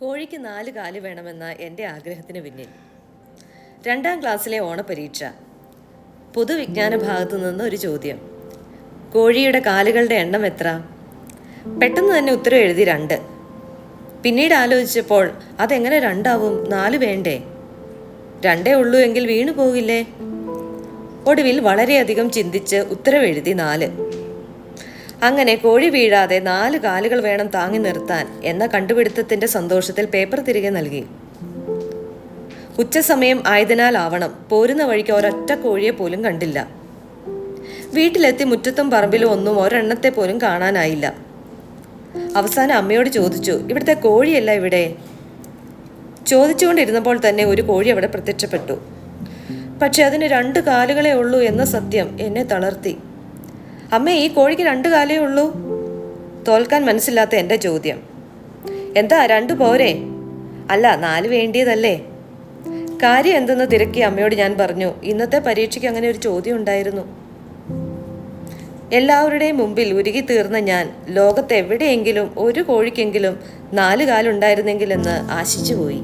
കോഴിക്ക് നാല് കാൽ വേണമെന്ന എന്റെ ആഗ്രഹത്തിന് പിന്നിൽ. രണ്ടാം ക്ലാസ്സിലെ ഓണപരീക്ഷ. പൊതുവിജ്ഞാന ഭാഗത്തു നിന്ന് ഒരു ചോദ്യം. കോഴിയുടെ കാലുകളുടെ എണ്ണം എത്ര? പെട്ടെന്ന് തന്നെ ഉത്തരം എഴുതി രണ്ട്. പിന്നീട് ആലോചിച്ചപ്പോൾ അതെങ്ങനെ രണ്ടാവും? നാല് വേണ്ടേ? രണ്ടേ ഉള്ളൂ എങ്കിൽ വീണു പോകില്ലേ ഒടുവിൽ വളരെയധികം ചിന്തിച്ച് ഉത്തരവെഴുതി നാല്. അങ്ങനെ കോഴി വീഴാതെ നാല് കാലുകൾ വേണം താങ്ങി നിർത്താൻ എന്ന കണ്ടുപിടുത്തത്തിന്റെ സന്തോഷത്തിൽ പേപ്പർ തിരികെ നൽകി. ഉച്ചസമയം ആയതിനാലാവണം പോരുന്ന വഴിക്ക് ഒരൊറ്റ കോഴിയെ പോലും കണ്ടില്ല. വീട്ടിലെത്തി മുറ്റത്തും പറമ്പിലും ഒന്നും ഒരെണ്ണത്തെ പോലും കാണാനായില്ല. അവസാനം അമ്മയോട് ചോദിച്ചു ഇവിടുത്തെ കോഴിയല്ല ഇവിടെ? ചോദിച്ചുകൊണ്ടിരുന്നപ്പോൾ തന്നെ ഒരു കോഴി അവിടെ പ്രത്യക്ഷപ്പെട്ടു. പക്ഷെ അതിന് രണ്ട് കാലുകളേ ഉള്ളൂ എന്ന സത്യം എന്നെ തളർത്തി. അമ്മേ ഈ കോഴിക്ക് രണ്ട് കാലേ ഉള്ളൂ. തോൽക്കാൻ മനസ്സില്ലാത്ത എന്റെ ചോദ്യം. എന്താ രണ്ടു പോരെ? അല്ല നാല് വേണ്ടിയതല്ലേ? കാര്യം എന്തെന്ന് തിരക്കി അമ്മയോട് ഞാൻ പറഞ്ഞു. ഇന്നത്തെ പരീക്ഷയ്ക്ക് അങ്ങനെ ഒരു ചോദ്യം ഉണ്ടായിരുന്നു. എല്ലാവരുടെയും മുമ്പിൽ ഉരുകി തീർന്ന ഞാൻ ലോകത്തെവിടെയെങ്കിലും ഒരു കോഴിക്കെങ്കിലും നാല് കാലുണ്ടായിരുന്നെങ്കിലെന്ന് ആശിച്ചുപോയി